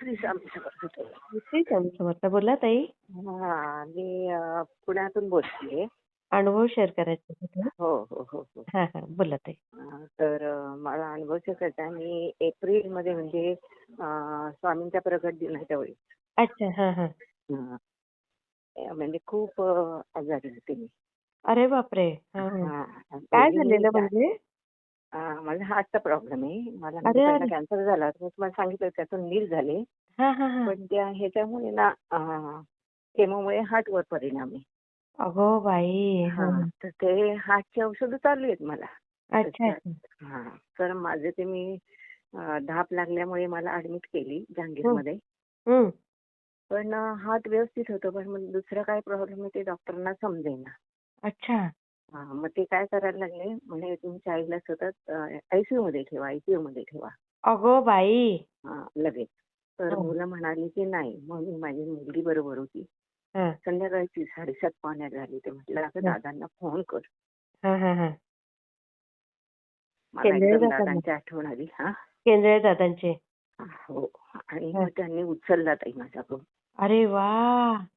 श्री स्वामी समर्थ ताई. श्री स्वामी समर्थ बोला ताई. हा मी पुण्यातून बोलतेय. अनुभव शेअर करायचा हो हो हो हो. बोला ताई. तर मला अनुभव शेअर मी एप्रिलमध्ये म्हणजे स्वामींचा प्रगट दिन आहे त्यावेळी. अच्छा हा हा. हं. म्हणजे खूप आजारी होते मी अरे बापरे. काय झालेलं म्हणजे? माझा हार्टचा प्रॉब्लेम आहे. मला अरे, म्हणजे अरे. कॅन्सर झाला होता. मी तुम्हाला सांगितलं त्यातून नील झाले. हा हा हा. पण त्या ह्याच्यामुळे ना केमोमुळे हार्टवर परिणाम आहे. अगो बाई हा हा तर ते हार्टची औषधं चालू आहेत मला. अच्छा अच्छा. हा तर माझे ते मी अ, धाप लागल्यामुळे मला ऍडमिट केली जहांगीरमध्ये हम्म पण हार्ट व्यवस्थित होतं. पण मग दुसरा काय प्रॉब्लेम आहे ते डॉक्टरांना समजेना. अच्छा. हा, मग ते काय करायला लागले? म्हणे तुमच्या आईला सतत आयसीयू मध्ये ठेवा आयसीयू मध्ये ठेवा. अगो बाई! हा, लगेच. तर हो. मुलं म्हणाली की नाही मग मी माझी मुलगी बरोबर होती. हा. संध्याकाळची साडेसात पाण्यात झाली ते म्हटलं अगं हा. दादांना फोन कर. हा हा हा. मला केंद्रीय एकदम दादांना? दादांची आठवण आली हा. केंद्रीय दादांचे. हो. आणि हा. मग त्यांनी उचलला ताई माझ्याकडून. अरे वा!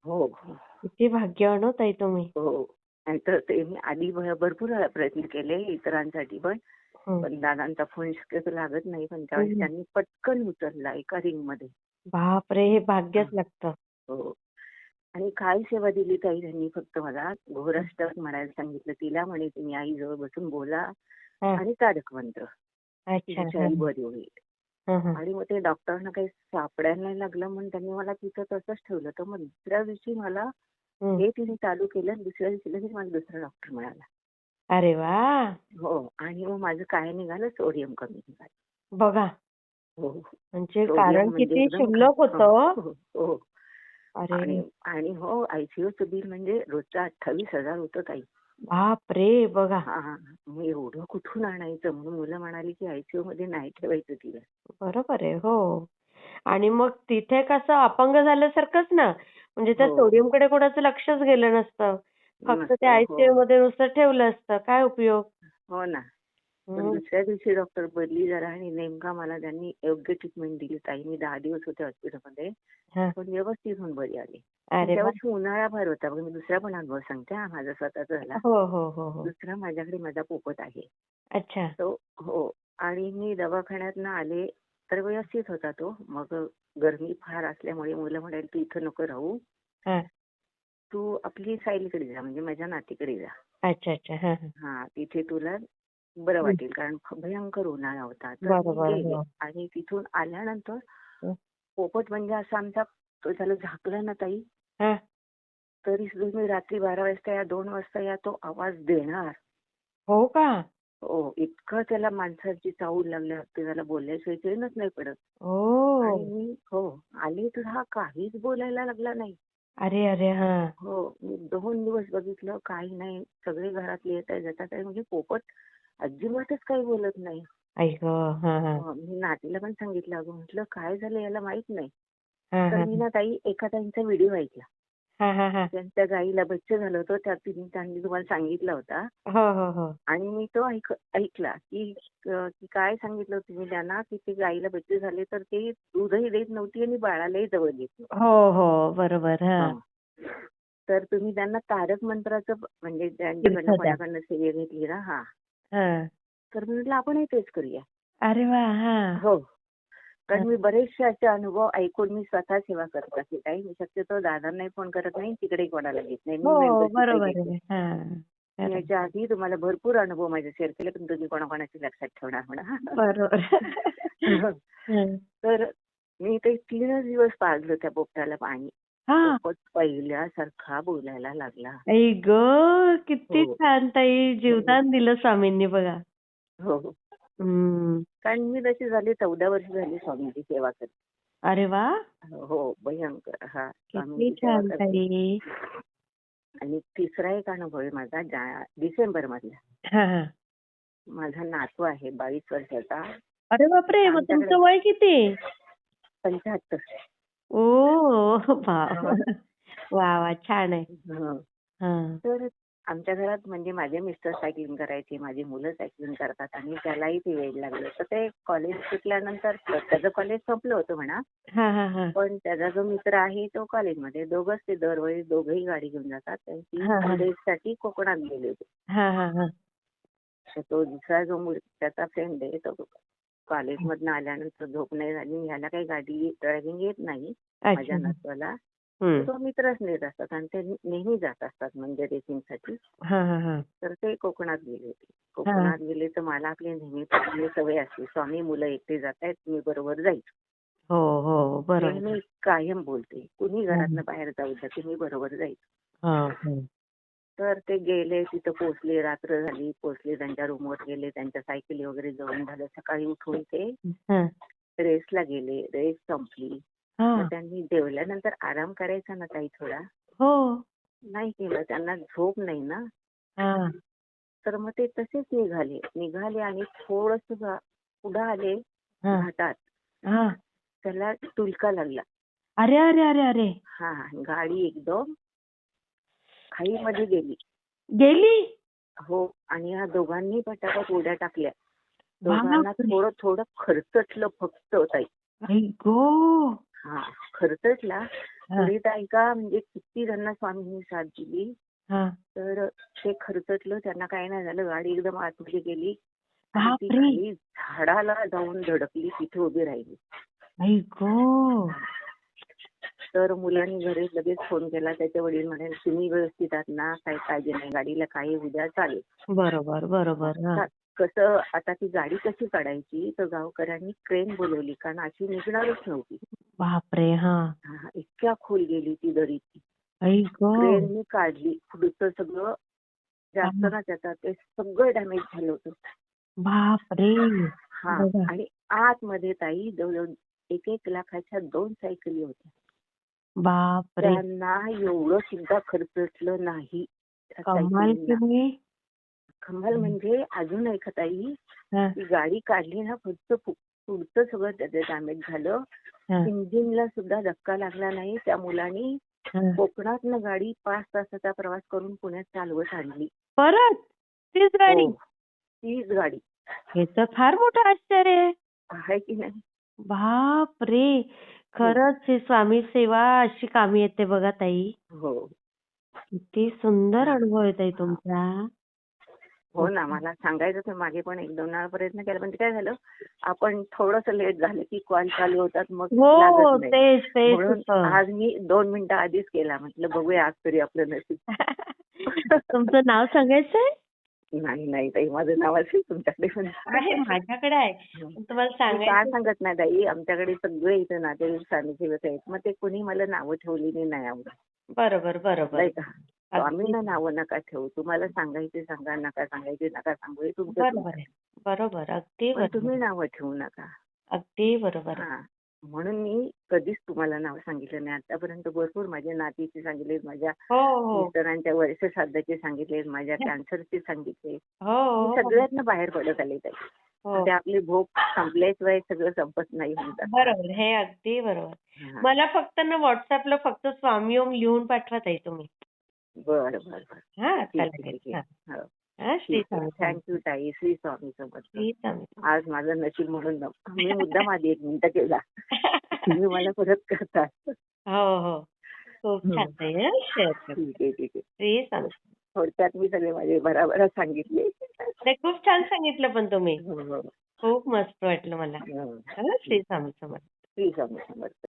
हो हो. किती भाग्यवान हो ताई तुम्ही. हो. नाहीतर ते मी आधी भरपूर वेळा प्रयत्न केले इतरांसाठी पण. पण दादांचा फोन शक्यतो लागत नाही पण त्यावेळेस हम्म. त्यांनी पटकन उचलला एका रिंगमध्ये बापरे! हे भाग्यच लागतं. हो. आणि काय सेवा दिली ताई त्यांनी फक्त मला? घोरष्टक म्हणायला सांगितलं तिला म्हणे तुम्ही आई जवळ बसून बोला. आणि तारक मंत्र बरी होईल. आणि मग ते डॉक्टरांना काही सापडायला नाही लागलं म्हणून त्यांनी मला तिथं तसंच ठेवलं. तर मग दुसऱ्या दिवशी मला. हे. तिने चालू केलं आणि दुसऱ्या दिवशी लगेच मला दुसरा डॉक्टर मिळाला. अरे वा! हो आणि मग माझं काय निघालं? सोडियम कमी निघालं. बघा. हो. म्हणजे कारण म्हणजे किती क्षुल्लक होतं? हो, हो अरे. आणि हो आयसीयूचं बिल म्हणजे रोजचं अठ्ठावीस हजार होतं ताई. बाप रे बघा. हा हा. मग एवढं कुठून आणायचं? म्हणून मुलं म्हणाली की आयसीयू मध्ये नाही ठेवायचं तिला. बरोबर आहे हो. आणि मग तिथे कसं अपंग झाल्यासारखंच ना? म्हणजे त्या हो. सोडियमकडे कोणाचं लक्षच गेलं नसतं. फक्त ते आयसीयू हो. मध्ये नुसतं ठेवलं असतं. काय उपयोग? हो ना. पण. दुसऱ्या दिवशी डॉक्टर बदली झाला आणि नेमका मला त्यांनी योग्य ट्रीटमेंट दिली. ताई मी दहा दिवस होते हॉस्पिटलमध्ये. पण व्यवस्थित होऊन बरी आली. अरे वा. उन्हाळा फार होता. मी दुसरा पण अनुभव सांगते. हा माझा स्वतःचा झाला. हो हो हो हो. दुसरा माझ्याकडे माझा पोपट आहे. अच्छा. तो हो. आणि मी दवाखान्यातनं आले तर व्यवस्थित होता तो. मग गरमी फार असल्यामुळे मुलं म्हणाली तू इथं नको राहू. हा. तू आपली सायलीकडे जा म्हणजे माझ्या नातीकडे जा. अच्छा अच्छा. हा हा. हा तिथे तुला बरं वाटेल कारण भयंकर उन्हाळा होता. तर बरोबर, मी गेले हो. आणि तिथून आल्यानंतर हं. पोपट म्हणजे असा आमचा तो त्याला झाकला ना ताई. हा. तरी सुद्धा मी रात्री बारा वाजता या दोन वाजता या तो आवाज देणार. हो का? हो इतकं त्याला माणसाची चावल लागली असते त्याला बोलल्याशिवाय ट्रेनच नाही पडत. हो. आणि मी हो आले तर हा काहीच बोलायला लागला नाही. अरे अरे हा. हो मी दोन दिवस बघितलं काही नाही सगळे घरातले येत आहे जातात आहे म्हणजे पोपट अजिबातच काही बोलत नाही. ऐक हा मी नातीला पण सांगितलं अगं म्हटलं काय झालं याला माहीत नाही. तर मी ना ताई एका ताईंचा व्हिडिओ ऐकला. हा हा हा. त्यांच्या गाईला बच्चे झालं होतं त्या तिने त्यांनी तुम्हाला सांगितला होता. हो हो हो. आणि मी तो ऐक ऐकला की काय सांगितलं तुम्ही त्यांना की ते गाईला बच्चे झाले तर ते दूधही देत नव्हती आणि बाळालाही जवळ घेत नव्हती. हो हो बरोबर हा. हं. तर तुम्ही त्यांना तारक मंत्राचं म्हणजे द्या. कोणाकडनं सेवे घेतली ना हा. हा. तर मी म्हटलं आपणही तेच करूया. अरे वा हा. हो. कारण मी बरेचसे असे अनुभव ऐकून मी स्वतः सेवा करत असते काही मी शक्यतो दादांनाही फोन करत नाही तिकडे कोणाला घेत नाही. मी हो बरोबर. याच्या आधी तुम्हाला भरपूर अनुभव माझे शेअर केले पण तुम्ही कोणाकोणाचे लक्षात ठेवणार म्हणा. बरोबर. तर मी ते तीनच दिवस पाजलं त्या पोपटाला पाणी. हा. पहिल्यासारखा बोलायला लागला. ग किती हो. छान ताई जीवदान दिलं स्वामींनी बघा. हो हो. कारण मी तशी झाली चौदा वर्ष झाली स्वामींची सेवा करते. अरे वा. हो भयंकर. हा किती स्वामींची सेवा छान करते. ताई. आणि तिसरा एक अनुभव आहे माझा जा- डिसेंबर मधला हा हा. माझा नातू आहे बावीस वर्षाचा. अरे बापरे मग आमच्याकडे- तुमचं वय किती? पंच्याहत्तर. ओ वा वा वा छान आहे. हं. हा. तर आमच्या घरात म्हणजे माझे मिस्टर सायकलिंग करायचे माझी मुलं सायकलिंग करतात आणि त्यालाही ते वेळ लागलं. तर ते कॉलेज सुटल्यानंतर त्याचं कॉलेज संपलं होतं म्हणा. हा हा हा. पण त्याचा जो मित्र आहे तो कॉलेजमध्ये दोघंच ते दरवेळी दोघंही गाडी घेऊन जातात. त्यांची. कॉलेजसाठी कोकणात गेले होते. तर तो दुसरा जो मुल त्याचा फ्रेंड आहे तो कॉलेजमधनं आल्यानंतर झोप नाही झाली. ह्याला काही गाडी ड्रायव्हिंग येत नाही. माझ्या नातवाला. तो मित्रच नेत असतात आणि ते नेहमी जात असतात म्हणजे रेसिंगसाठी. हा हा हा. तर ते कोकणात गेले होते. कोकणात गेले तर मला आपली नेहमी सवय असते. स्वामी मुलं एकटे जात आहेत मी बरोबर जाईल. हो हो बरोबर. मी कायम बोलते. कुणी घरातनं बाहेर जाऊ द्या मी बरोबर जाईल. तर ते गेले तिथं पोहोचले रात्र झाली. पोहोचले त्यांच्या रूमवर गेले त्यांच्या सायकली वगैरे जवळ झालं. सकाळी उठून ते. रेसला गेले. रेस संपली. हा. मग त्यांनी जेवल्यानंतर आराम करायचा ना ताई थोडा. हो. नाही केलं त्यांना झोप नाही ना. हा. तर मग ते तसेच निघाले. निघाले आणि थोडस पुढे आले हा. घाटात. हा. त्याला टुलका लागला. अरे अरे अरे अरे. हा गाडी एकदम खाईमध्ये गेली. गेली? हो आणि या दोघांनी पटापट उड्या टाकल्या. दोघांना बापरे. थोडं थोडं खर्चटलं फक्त ताई. आई गो! हा खर्चटला तरी ताई का म्हणजे किती त्यांना स्वामींनी साथ दिली. हा. तर ते खर्चटलं त्यांना काय नाही झालं. गाडी एकदम आतमध्ये गेली. ती झाडाला जाऊन धडकली तिथे उभी राहिली. तर मुलांनी घरी लगेच फोन केला. त्याचे वडील म्हणाले तुम्ही व्यवस्थित आहात ना? काही काळजी नाही. गाडीला काही उद्या चालेल. बरोबर बरोबर हा. कसं आता ती गाडी कशी काढायची तर गावकऱ्यांनी क्रेन बोलवली. कारण अशी निघणारच नव्हती. बापरे हा. हा, इतक्या खोल गेली ती दरी ती. आई गो. क्रेननी काढली. पुढचं सगळं जास्त. ना त्याचा ते सगळं डॅमेज झालं होतं. बापरे. हा बघा. आणि आतमध्ये ताई जवळजवळ एक एक लाखाच्या दोन सायकली होत्या. बापरे. त्यांना एवढं सुद्धा खर्चटलं नाही त्या कमाल सायकलींना. केली. कमाल म्हणजे अजून एक ताई ती गाडी काढली ना फक्त पुढचं सगळं त्याचं डॅमेज झालं. इंजिनला सुद्धा धक्का लागला नाही त्या मुलांनी. कोकणातनं गाडी पाच तासाचा प्रवास करून पुण्यात चालवत आणली. परत? तीच गाडी? हो. तीच गाडी. हे तर फार मोठं आश्चर्य आहे. आहे की नाही? बाप रे खरंच हे स्वामी सेवा अशी कामी येते बघा ताई. हो. किती सुंदर अनुभव आहे ताई तुमचा. हो ना मला सांगायचं तर मागे पण एक दोन वेळा प्रयत्न केला पण ते काय झालं आपण थोडस लेट झालं की कॉल चालू होतात मग हो लागत नाही. तेच तेच म्हणून होतं. आज मी दोन मिनिटं आधीच केला म्हटलं बघूया आज तरी आपलं नशीब. तुमचं नाव सांगायचंय? नाही नाही ताई माझं नाव असेल तुमच्याकडे पण. आहे माझ्याकडे आहे. पण तुम्हाला मी का सांगायचं? सांगत नाही ताई आमच्याकडे सगळे इथं नातेवाईक स्वामी सेवक आहेत मग ते कोणी मला नावं ठेवलेली नाही आवडत. बरोबर बरोबर. नाही का? अगदी स्वामींना नावं नका ठेवू. तुम्हाला सांगायचे सांगा नका सांगायचे नका सांगू. हे बरोबर आहे. बरोबर. अगदी तुम्ही नावं ठेवू नका. अगदी बरोबर. म्हणून मी कधीच तुम्हाला नाव सांगितलं नाही. आतापर्यंत भरपूर माझ्या नातीचे सांगितले माझ्या हो हो. मिस्टरांच्या वर्ष श्राद्धाचे सांगितले माझ्या कॅन्सरचे सांगितले. हो मी हो. सगळ्यातनं बाहेर पडत आले ते. आपली भोग संपल्याशिवाय सगळं संपत नाही म्हणतात. बरोबर. हे अगदी बरोबर. मला फक्त ना व्हॉट्सअपला फक्त स्वामी ओम लिहून पाठवा ताई तुम्ही. बरं बरं हा हा. हो. हा. थँक्यू ताई. श्री स्वामी समर्थ आज माझं नशीब म्हणून मी मुद्दाम आधी एक मिनिट केला. तुम्ही मला परत करता. हो हो. खूप छान ठीक आहे ठीक आहे. श्री स्वामी थोडक्यात मी सगळे माझे बराबर सांगितले. नाही, खूप छान सांगितलं पण तुम्ही. हो, हो. खूप मस्त वाटलं मला. श्री स्वामी समर्थ श्री स्वामी समर्थ